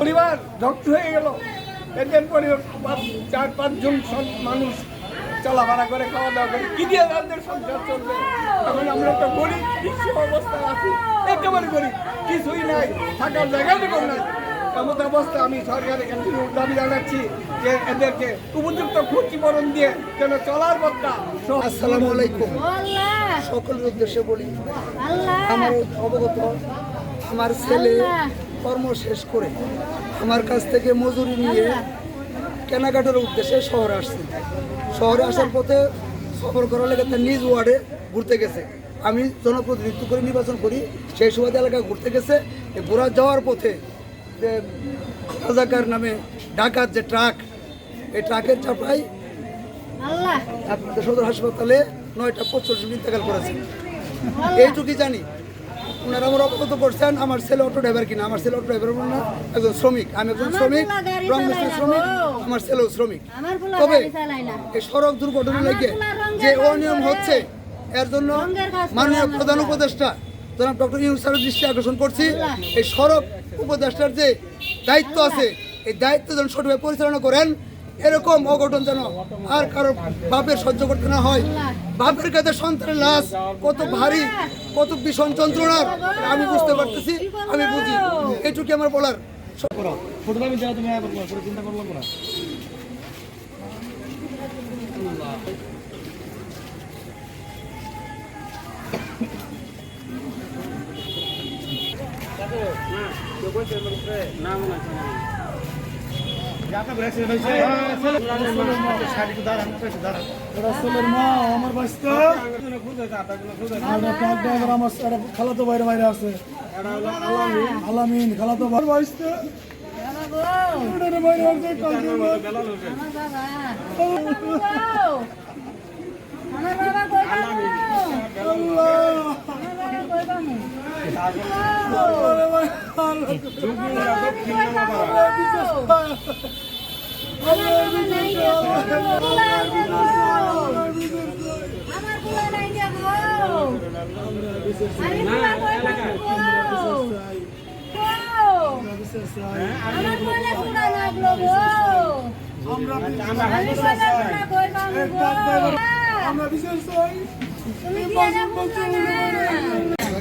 পরিবার ধ্বংস হয়ে গেল। এদের পরিবার চার, পাঁচজন মানুষ চলাফেরা করে খাওয়া দাওয়া করে, কি দিয়ে তাদের সংসার চলবে? এখন আমরা একটা গরিব, বিশ্ব অবস্থায় আছি, একেবারে গরিব, কিছুই নাই, থাকার জায়গা দেবো নাই। এমন অবস্থা আমি সরকারের কাছে দাবি জানাচ্ছি যে এদেরকে উপযুক্ত ক্ষতিপূরণ দিয়ে যেন চলার পথটা আসসালামু আলাইকুম। সকলের উদ্দেশ্যে বলি আল্লাহ। আমার অবগত আমার ছেলে কর্ম শেষ করে আমার কাছ থেকে মজুরি নিয়ে কেনাকাটার উদ্দেশ্যে শহরে আসছে। শহরে আসার পথে সফর করার লেগে তার নিজ ওয়ার্ডে ঘুরতে গেছে। আমি জনপ্রতিনিধিত্ব করে নির্বাচন করি সেই সুবাদে এলাকায় ঘুরতে গেছে। ঘোরা যাওয়ার পথে যে রাজাকার নামে ডাকাত যে ট্রাক এই ট্রাকের চাপায় সদর হাসপাতালে নয়টা পঁচিশ ইন্তেকাল করেছে। এইটুকুই জানি ওনারা আমার অবগত করছেন আমার ছেলে অটো ড্রাইভার কিনা আমার ছেলে অটো ড্রাইভার না একজন শ্রমিক আমি একজন শ্রমিক রং মিস্ত্রি শ্রমিক আমার ছেলেও শ্রমিক। তবে এই সড়ক দুর্ঘটনা লেগে যে অনিয়ম হচ্ছে এর জন্য মাননীয় প্রধান উপদেষ্টা জনাব ডক্টর ইউনুসের দৃষ্টি আকর্ষণ করছি। এই সড়ক উপদেষ্টার যে দায়িত্ব আছে, এই দায়িত্ব যেন সঠিকভাবে পরিচালনা করেন, এরকম অঘটন যেন আর কারও বাপের সহ্য করতে না হয়। বাপের কাছে সন্তানের লাশ, কত ভারী, কত ভীষণ যন্ত্রণার, আমি বুঝতে পারতেছি, আমি বুঝি। এটুকু আমার বলার। না খালাতো বাইরে বাইরে আছে আলামিন খালাতো বাইরে বাবা আমার বাবা কই পামু আল্লাহ আমার বাবা কই পামু আরে ভাই আমার নাই গো পোলা আছে গো আমার পোলা নাই গো আমি পোলা কই পামু গো গো আমার পোলা পুরা লাগল গো আমরা আমি পোলা পুরা কই পামু গো আমরা বিশেষ চাই তুমি কি এরকম বলছো না আমি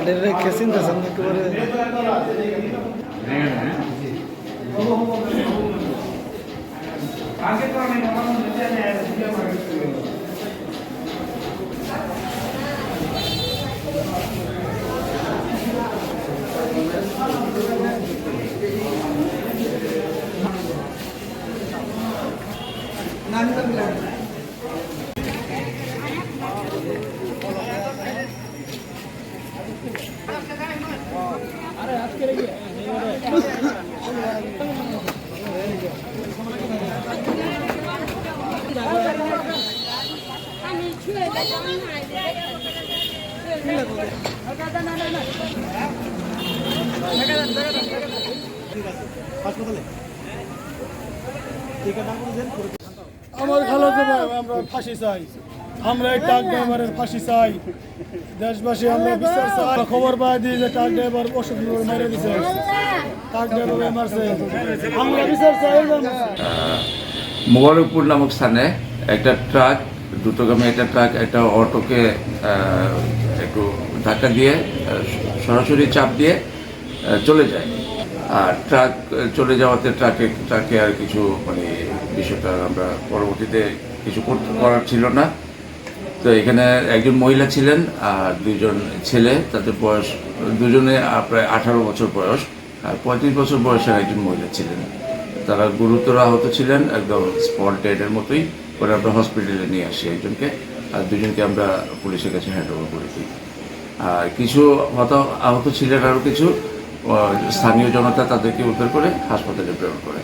ডেরে কেসিন তো সামনে একেবারে হাসপাতালে আমার ভাই আমরা ফাঁসি চাই। আমরা এই ট্রাক ড্রাইভারের ফাঁসি চাই। দেশবাসী, আমরা বিচার চাই। খবর পাই দিই যে ট্রাক ড্রাইভার অসুখ মেরে দিছে। ট্রাক ড্রাইভার মারছে। আমরা বিচার চাই মোবারকপুর নামক স্থানে একটা ট্রাক, দ্রুতগামী একটা ট্রাক, একটা অটোকে একটু ধাক্কা দিয়ে সরাসরি চাপ দিয়ে চলে যায়। আর ট্রাক, চলে যাওয়াতে ট্রাকে ট্রাকে আর কিছু মানে বিষয়টা আমরা পরবর্তীতে কিছু করার ছিল না। তো এখানে একজন মহিলা ছিলেন আর দুজন ছেলে, তাদের বয়স, দুজনে প্রায় আঠারো বছর বয়স, আর পঁয়ত্রিশ বছর বয়সের একজন মহিলা ছিলেন। তারা গুরুতর আহত ছিলেন, একদম স্পট ডেডের মতোই। পরে আমরা হসপিটালে নিয়ে আসি একজনকে, আর দুজনকে আমরা পুলিশের কাছে হ্যান্ড ওভার করে দিই। আর কিছু হত, আহত ছিলেন আরও কিছু স্থানীয় জনতা তাদেরকে উদ্ধার করে হাসপাতালে প্রেরণ করে।